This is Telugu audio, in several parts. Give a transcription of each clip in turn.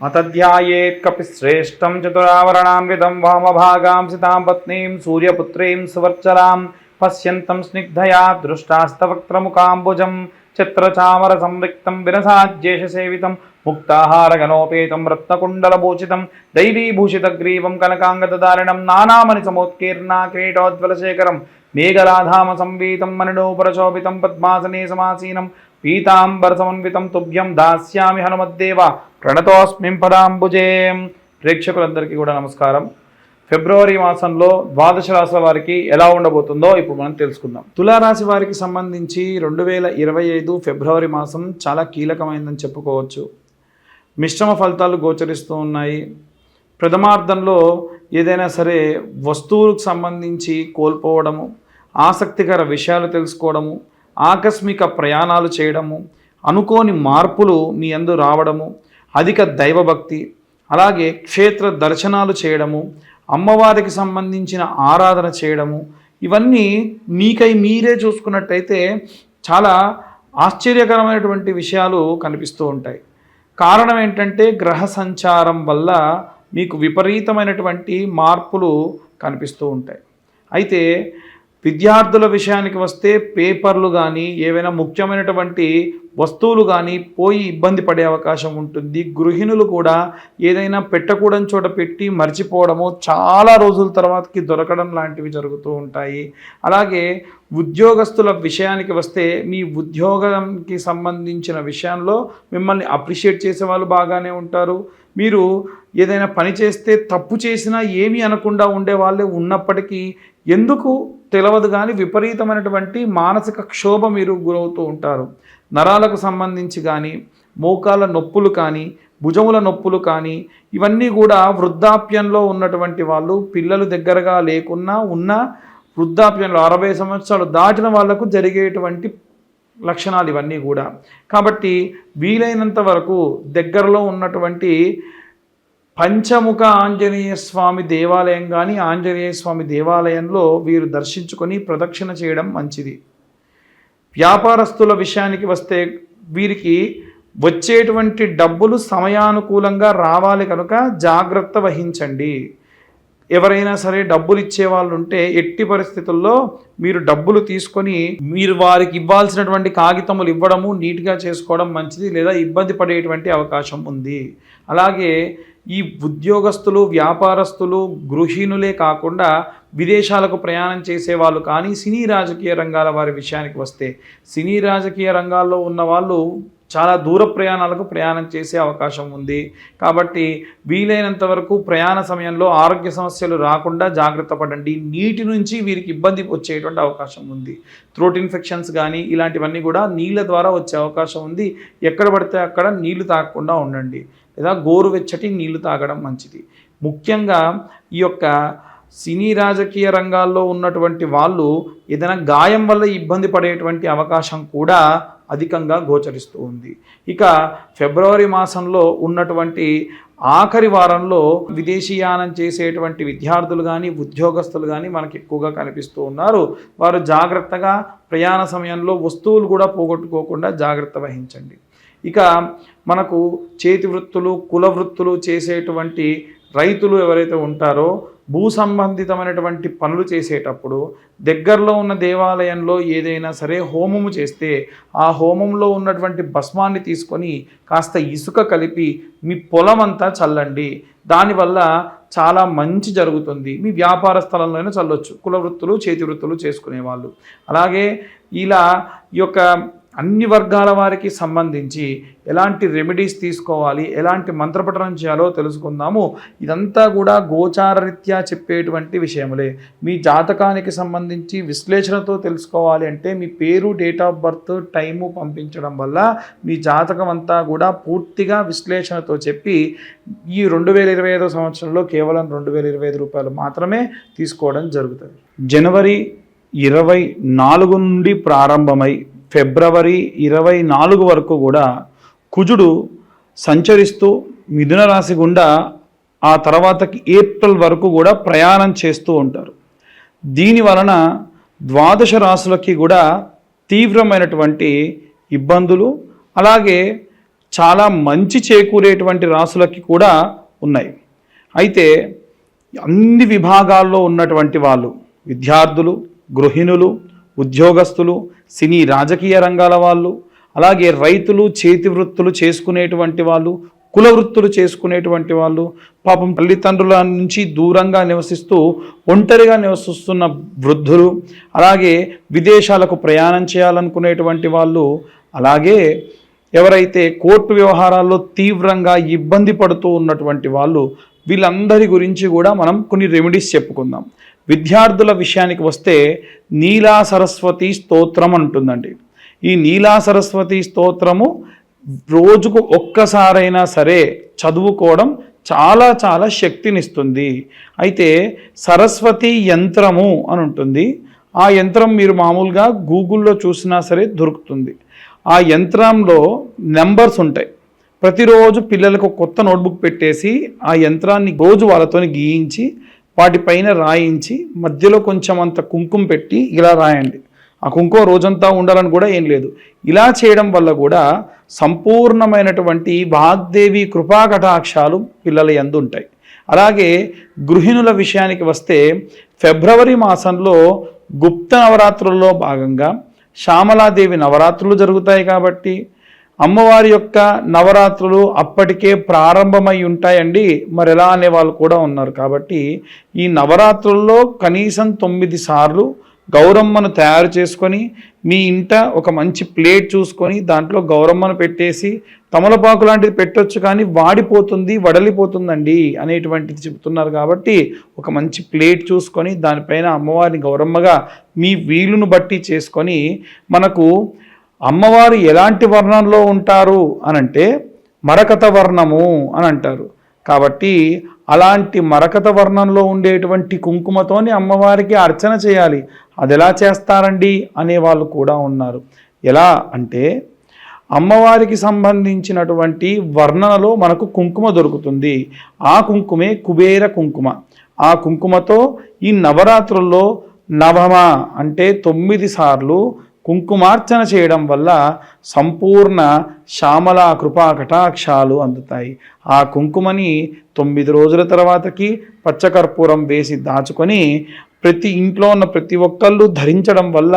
అతధ్యాయేత్కపిశ్రేష్టం విధం వామభాగాం సితాం పత్నీం సూర్యపుత్రీం సువర్చలాం పశ్యంతం స్నిగ్ధయా దృష్టాస్తవక్త్రముకాంబుజం చిత్రచామర సంరిక్తం విరసాజ్యేషసేవితం ముక్తాహారగణోపేతం రత్నకుండలభూషితం దైవీభూషితగ్రీవం కనకాంగతదారిణం నానామణి సమోత్కీర్ణ క్రీటోజ్వలశేఖరం మేఘలాధామ సంవీతం మణిడోపరశోభితం పద్మాసనే సమాసీనం పీతాంబరసమన్వితం తుభ్యం దాస్యామి హనుమద్దేవ ప్రణతోస్మిం పదాంబుజే ప్రేక్షకులందరికీ కూడా నమస్కారం. ఫిబ్రవరి మాసంలో ద్వాదశ రాశుల వారికి ఎలా ఉండబోతుందో ఇప్పుడు మనం తెలుసుకుందాం. తులారాశి వారికి సంబంధించి రెండు వేల ఇరవై ఐదు ఫిబ్రవరి మాసం చాలా కీలకమైందని చెప్పుకోవచ్చు. మిశ్రమ ఫలితాలు గోచరిస్తూ ఉన్నాయి. ప్రథమార్థంలో ఏదైనా సరే వస్తువులకు సంబంధించి కోల్పోవడము ఆసక్తికర విషయాలు తెలుసుకోవడము ఆకస్మిక ప్రయాణాలు చేయడము అనుకోని మార్పులు మీ అందు రావడము అధిక దైవభక్తి అలాగే క్షేత్ర దర్శనాలు చేయడము అమ్మవారికి సంబంధించిన ఆరాధన చేయడము ఇవన్నీ మీకై మీరే చూసుకున్నట్టయితే చాలా ఆశ్చర్యకరమైనటువంటి విషయాలు కనిపిస్తూ ఉంటాయి. కారణం ఏంటంటే గ్రహ సంచారం వల్ల మీకు విపరీతమైనటువంటి మార్పులు కనిపిస్తూ ఉంటాయి. అయితే విద్యార్థుల విషయానికి వస్తే పేపర్లు కానీ ఏవైనా ముఖ్యమైనటువంటి వస్తువులు కానీ పోయి ఇబ్బంది పడే అవకాశం ఉంటుంది. గృహిణులు కూడా ఏదైనా పెట్టకూడని చోట పెట్టి మర్చిపోవడము చాలా రోజుల తర్వాతకి దొరకడం లాంటివి జరుగుతూ ఉంటాయి. అలాగే ఉద్యోగస్తుల విషయానికి వస్తే మీ ఉద్యోగంకి సంబంధించిన విషయంలో మిమ్మల్ని అప్రిషియేట్ చేసే వాళ్ళు బాగానే ఉంటారు. మీరు ఏదైనా పని చేస్తే తప్పు చేసినా ఏమీ అనకుండా ఉండే వాళ్ళే ఉన్నప్పటికీ ఎందుకు తెలియదు కానీ విపరీతమైనటువంటి మానసిక క్షోభ మీరు గురవుతూ ఉంటారు. నరాలకు సంబంధించి కానీ మోకాల నొప్పులు కానీ భుజముల నొప్పులు కానీ ఇవన్నీ కూడా వృద్ధాప్యంలో ఉన్నటువంటి వాళ్ళు పిల్లలు దగ్గరగా లేకున్నా ఉన్న వృద్ధాప్యంలో అరవై సంవత్సరాలు దాటిన వాళ్ళకు జరిగేటువంటి లక్షణాలు ఇవన్నీ కూడా. కాబట్టి వీలైనంత వరకు దగ్గరలో ఉన్నటువంటి పంచముఖ ఆంజనేయ స్వామి దేవాలయం కానీ ఆంజనేయ స్వామి దేవాలయంలో వీరు దర్శించుకొని ప్రదక్షిణ చేయడం మంచిది. వ్యాపారస్తుల విషయానికి వస్తే వీరికి వచ్చేటువంటి డబ్బులు సమయానుకూలంగా రావాలి కనుక జాగ్రత్త వహించండి. ఎవరైనా సరే డబ్బులు ఇచ్చే వాళ్ళు ఉంటే ఎట్టి పరిస్థితుల్లో మీరు డబ్బులు తీసుకొని మీరు వారికి ఇవ్వాల్సినటువంటి కాగితములు ఇవ్వడము నీట్గా చేసుకోవడం మంచిది లేదా ఇబ్బంది పడేటువంటి అవకాశం ఉంది. అలాగే ఈ ఉద్యోగస్తులు వ్యాపారస్తులు గృహిణులే కాకుండా విదేశాలకు ప్రయాణం చేసేవాళ్ళు కానీ సినీ రాజకీయ రంగాల వారి విషయానికి వస్తే సినీ రాజకీయ రంగాల్లో ఉన్న వాళ్ళు చాలా దూర ప్రయాణాలకు ప్రయాణం చేసే అవకాశం ఉంది. కాబట్టి వీలైనంత వరకు ప్రయాణ సమయంలో ఆరోగ్య సమస్యలు రాకుండా జాగ్రత్త పడండి. నీటి నుంచి వీరికి ఇబ్బంది వచ్చేటువంటి అవకాశం ఉంది. థ్రోట్ ఇన్ఫెక్షన్స్ కానీ ఇలాంటివన్నీ కూడా నీళ్ళ ద్వారా వచ్చే అవకాశం ఉంది. ఎక్కడ పడితే అక్కడ నీళ్ళు తాగకుండా ఉండండి. లేదా గోరువెచ్చటి నీళ్ళు తాగడం మంచిది. ముఖ్యంగా ఈ యొక్క సినీ రాజకీయ రంగాల్లో ఉన్నటువంటి వాళ్ళు ఏదైనా గాయం వల్ల ఇబ్బంది పడేటువంటి అవకాశం కూడా అధికంగా గోచరిస్తూ ఉంది. ఇక ఫిబ్రవరి మాసంలో ఉన్నటువంటి ఆఖరి వారంలో విదేశీయానం చేసేటువంటి విద్యార్థులు కానీ ఉద్యోగస్తులు కానీ మనకి ఎక్కువగా కనిపిస్తూ ఉన్నారు. వారు జాగ్రత్తగా ప్రయాణ సమయంలో వస్తువులు కూడా పోగొట్టుకోకుండా జాగ్రత్త వహించండి. ఇక మనకు చేతి వృత్తులు కుల వృత్తులు చేసేటువంటి రైతులు ఎవరైతే ఉంటారో భూ సంబంధితమైనటువంటి పనులు చేసేటప్పుడు దగ్గరలో ఉన్న దేవాలయంలో ఏదైనా సరే హోమము చేస్తే ఆ హోమంలో ఉన్నటువంటి భస్మాన్ని తీసుకొని కాస్త ఇసుక కలిపి మీ పొలం అంతా చల్లండి. దానివల్ల చాలా మంచి జరుగుతుంది. మీ వ్యాపార స్థలంలోనే చల్లొచ్చు. కుల వృత్తులు చేతి వృత్తులు చేసుకునే వాళ్ళు అలాగే ఇలా ఈ యొక్క అన్ని వర్గాల వారికి సంబంధించి ఎలాంటి రెమెడీస్ తీసుకోవాలి ఎలాంటి మంత్రపఠనం చేయాలో తెలుసుకుందాము. ఇదంతా కూడా గోచారరీత్యా చెప్పేటువంటి విషయములే. మీ జాతకానికి సంబంధించి విశ్లేషణతో తెలుసుకోవాలి అంటే మీ పేరు డేట్ ఆఫ్ బర్త్ టైము పంపించడం వల్ల మీ జాతకం అంతా కూడా పూర్తిగా విశ్లేషణతో చెప్పి ఈ రెండు వేల ఇరవై ఐదో సంవత్సరంలో కేవలం రెండు వేల ఇరవై ఐదు రూపాయలు మాత్రమే తీసుకోవడం జరుగుతుంది. జనవరి ఇరవై నాలుగు నుండి ప్రారంభమై ఫిబ్రవరి ఇరవై నాలుగు వరకు కూడా కుజుడు సంచరిస్తూ మిథున రాశి గుండా ఆ తర్వాతకి ఏప్రిల్ వరకు కూడా ప్రయాణం చేస్తూ ఉంటారు. దీని వలన ద్వాదశ రాశులకి కూడా తీవ్రమైనటువంటి ఇబ్బందులు అలాగే చాలా మంచి చేకూరేటువంటి రాసులకి కూడా ఉన్నాయి. అయితే అన్ని విభాగాల్లో ఉన్నటువంటి వాళ్ళు విద్యార్థులు గృహిణులు ఉద్యోగస్తులు సినీ రాజకీయ రంగాల వాళ్ళు అలాగే రైతులు చేతి వృత్తులు చేసుకునేటువంటి వాళ్ళు కుల వృత్తులు చేసుకునేటువంటి వాళ్ళు పాపం తల్లిదండ్రుల నుంచి దూరంగా నివసిస్తూ ఒంటరిగా నివసిస్తున్న వృద్ధులు అలాగే విదేశాలకు ప్రయాణం చేయాలనుకునేటువంటి వాళ్ళు అలాగే ఎవరైతే కోర్టు వ్యవహారాల్లో తీవ్రంగా ఇబ్బంది పడుతూ ఉన్నటువంటి వాళ్ళు వీళ్ళందరి గురించి కూడా మనం కొన్ని రెమెడీస్ చెప్పుకుందాం. విద్యార్థుల విషయానికి వస్తే నీలా సరస్వతి స్తోత్రం అంటుందండి. ఈ నీలా సరస్వతి స్తోత్రము రోజుకు ఒక్కసారైనా సరే చదువుకోవడం చాలా చాలా శక్తినిస్తుంది. అయితే సరస్వతి యంత్రము అని ఉంటుంది. ఆ యంత్రం మీరు మామూలుగా గూగుల్లో చూసినా సరే దొరుకుతుంది. ఆ యంత్రంలో నెంబర్స్ ఉంటాయి. ప్రతిరోజు పిల్లలకు కొత్త నోట్బుక్ పెట్టేసి ఆ యంత్రాన్ని రోజు వాళ్ళతో గీయించి వాటిపైన రాయించి మధ్యలో కొంచెం అంత కుంకుమ పెట్టి ఇలా రాయండి. ఆ కుంకుమ రోజంతా ఉండాలని కూడా ఏం లేదు. ఇలా చేయడం వల్ల కూడా సంపూర్ణమైనటువంటి వాగ్దేవి కృపాకటాక్షాలు పిల్లల ఎందుంటాయి అలాగే గృహిణుల విషయానికి వస్తే ఫిబ్రవరి మాసంలో గుప్త నవరాత్రుల్లో భాగంగా శ్యామలాదేవి నవరాత్రులు జరుగుతాయి కాబట్టి అమ్మవారి యొక్క నవరాత్రులు అప్పటికే ప్రారంభమై ఉంటాయండి. మరి ఎలా అనే వాళ్ళు కూడా ఉన్నారు కాబట్టి ఈ నవరాత్రుల్లో కనీసం తొమ్మిది సార్లు గౌరమ్మను తయారు చేసుకొని మీ ఇంట ఒక మంచి ప్లేట్ చూసుకొని దాంట్లో గౌరమ్మను పెట్టేసి తమలపాకు లాంటిది పెట్టొచ్చు కానీ వాడిపోతుంది వడలిపోతుందండి అనేటువంటిది చెబుతున్నారు కాబట్టి ఒక మంచి ప్లేట్ చూసుకొని దానిపైన అమ్మవారిని గౌరమ్మగా మీ వీలును బట్టి చేసుకొని మనకు అమ్మవారు ఎలాంటి వర్ణంలో ఉంటారు అనంటే మరకత వర్ణము అని అంటారు. కాబట్టి అలాంటి మరకత వర్ణంలో ఉండేటువంటి కుంకుమతోని అమ్మవారికి అర్చన చేయాలి. అది ఎలా చేస్తారండి? అనే వాళ్ళు కూడా ఉన్నారు. ఎలా అంటే అమ్మవారికి సంబంధించినటువంటి వర్ణనలో మనకు కుంకుమ దొరుకుతుంది. ఆ కుంకుమే కుబేర కుంకుమ. ఆ కుంకుమతో ఈ నవరాత్రుల్లో నవమ అంటే తొమ్మిది సార్లు కుంకుమార్చన చేయడం వల్ల సంపూర్ణ శ్యామల కృపా కటాక్షాలు అందుతాయి. ఆ కుంకుమని తొమ్మిది రోజుల తర్వాతకి పచ్చకర్పూరం వేసి దాచుకొని ప్రతి ఇంట్లో ఉన్న ప్రతి ఒక్కళ్ళు ధరించడం వల్ల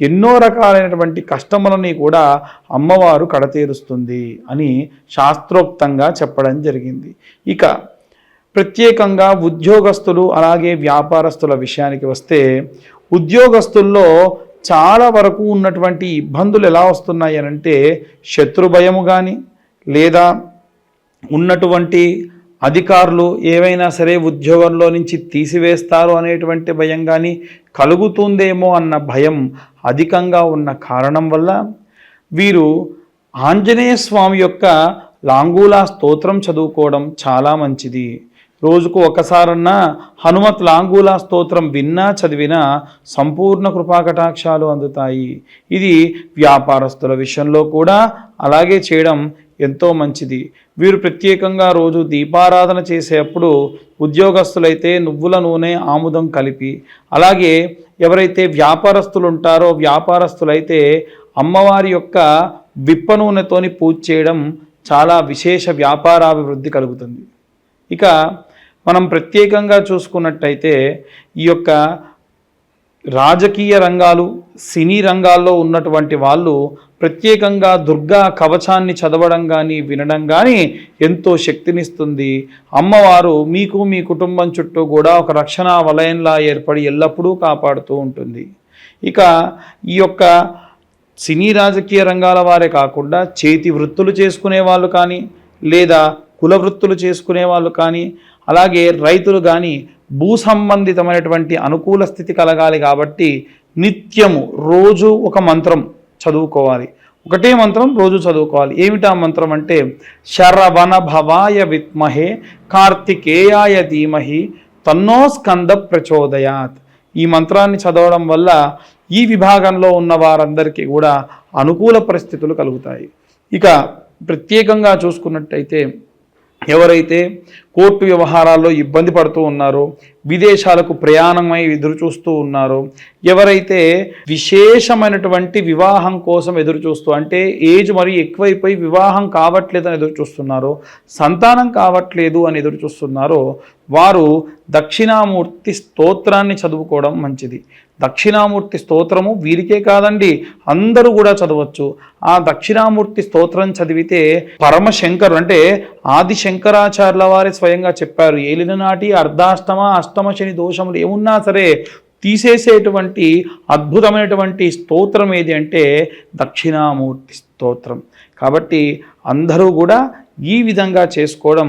ఎన్నో రకాలైనటువంటి కష్టములని కూడా అమ్మవారు కడతీరుస్తుంది అని శాస్త్రోక్తంగా చెప్పడం జరిగింది. ఇక ప్రత్యేకంగా ఉద్యోగస్తులు అలాగే వ్యాపారస్తుల విషయానికి వస్తే ఉద్యోగస్తుల్లో చాలా వరకు ఉన్నటువంటి ఇబ్బందులు ఎలా వస్తున్నాయి అంటే శత్రు భయము కానీ లేదా ఉన్నటువంటి అధికారులు ఏవైనా సరే ఉద్యోగంలో నుంచి తీసివేస్తారు అనేటువంటి భయం కానీ కలుగుతుందేమో అన్న భయం అధికంగా ఉన్న కారణం వల్ల వీరు ఆంజనేయ స్వామి యొక్క లాంగూలా స్తోత్రం చదువుకోవడం చాలా మంచిది. రోజుకు ఒకసారన్నా హనుమత్ లాంగూలా స్తోత్రం విన్నా చదివినా సంపూర్ణ కృపాకటాక్షాలు అందుతాయి. ఇది వ్యాపారస్తుల విషయంలో కూడా అలాగే చేయడం ఎంతో మంచిది. వీరు ప్రత్యేకంగా రోజు దీపారాధన చేసేటప్పుడు ఉద్యోగస్తులైతే నువ్వుల నూనె ఆముదం కలిపి అలాగే ఎవరైతే వ్యాపారస్తులు ఉంటారో వ్యాపారస్తులైతే అమ్మవారి యొక్క విప్ప నూనెతోని పూజ చేయడం చాలా విశేష వ్యాపారాభివృద్ధి కలుగుతుంది. ఇక మనం ప్రత్యేకంగా చూసుకున్నట్టయితే ఈ యొక్క రాజకీయ రంగాలు సినీ రంగాల్లో ఉన్నటువంటి వాళ్ళు ప్రత్యేకంగా దుర్గా కవచాన్ని చదవడం కానీ వినడం కానీ ఎంతో శక్తినిస్తుంది. అమ్మవారు మీకు మీ కుటుంబం చుట్టూ కూడా ఒక రక్షణ వలయంలా ఏర్పడి ఎల్లప్పుడూ కాపాడుతూ ఉంటుంది. ఇక ఈ యొక్క సినీ రాజకీయ రంగాల వారే కాకుండా చేతి వృత్తులు చేసుకునే వాళ్ళు కానీ లేదా కుల వృత్తులు చేసుకునే వాళ్ళు కానీ అలాగే రైతులు కానీ భూ సంబంధితమైనటువంటి అనుకూల స్థితి కలగాలి కాబట్టి నిత్యము రోజు ఒక మంత్రం చదువుకోవాలి. ఒకటే మంత్రం రోజు చదువుకోవాలి. ఏమిటా మంత్రం అంటే శరవణ భవాయ విత్మహే కార్తికేయాయ ధీమహి తన్నో స్కంద ప్రచోదయాత్. ఈ మంత్రాన్ని చదవడం వల్ల ఈ విభాగంలో ఉన్న వారందరికీ కూడా అనుకూల పరిస్థితులు కలుగుతాయి. ఇక ప్రత్యేకంగా చూసుకున్నట్టయితే ఎవరైతే కోర్టు వ్యవహారాల్లో ఇబ్బంది పడుతూ ఉన్నారో విదేశాలకు ప్రయాణమై ఎదురు చూస్తూ ఉన్నారో. ఎవరైతే విశేషమైనటువంటి వివాహం కోసం ఎదురు చూస్తూ అంటే ఏజ్ మరి ఎక్కువైపోయి వివాహం కావట్లేదని ఎదురు చూస్తున్నారో సంతానం కావట్లేదు అని ఎదురు చూస్తున్నారో వారు దక్షిణామూర్తి స్తోత్రాన్ని చదువుకోవడం మంచిది. దక్షిణామూర్తి స్తోత్రము వీరికే కాదండి అందరూ కూడా చదవచ్చు. ఆ దక్షిణామూర్తి స్తోత్రం చదివితే పరమశంకరు అంటే ఆది శంకరాచార్యుల వారి స్వయంగా చెప్పారు ఏలిన నాటి అర్ధాష్టమ అష్టమ శని దోషములు ఏమున్నా సరే తీసేసేటువంటి అద్భుతమైనటువంటి స్తోత్రం ఏది అంటే దక్షిణామూర్తి స్తోత్రం. కాబట్టి అందరూ కూడా ఈ విధంగా చేసుకోవడం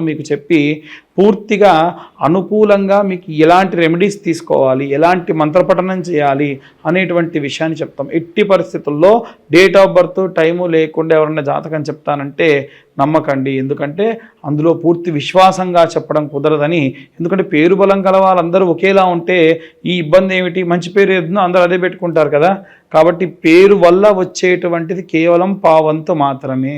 మీకు చెప్పి పూర్తిగా అనుకూలంగా మీకు ఎలాంటి రెమెడీస్ తీసుకోవాలి ఎలాంటి మంత్రపఠనం చేయాలి అనేటువంటి విషయాన్ని చెప్తాం. ఎట్టి పరిస్థితుల్లో డేట్ ఆఫ్ బర్త్ టైము లేకుండా ఎవరైనా జాతకం చెప్తానంటే నమ్మకండి. ఎందుకంటే అందులో పూర్తి విశ్వాసంగా చెప్పడం కుదరదని ఎందుకంటే పేరు బలం గల వాళ్ళందరూ ఒకేలా ఉంటే ఈ ఇబ్బంది ఏమిటి? మంచి పేరు ఏదో అందరూ అదే పెట్టుకుంటారు కదా. కాబట్టి పేరు వల్ల వచ్చేటువంటిది కేవలం పావంతు మాత్రమే.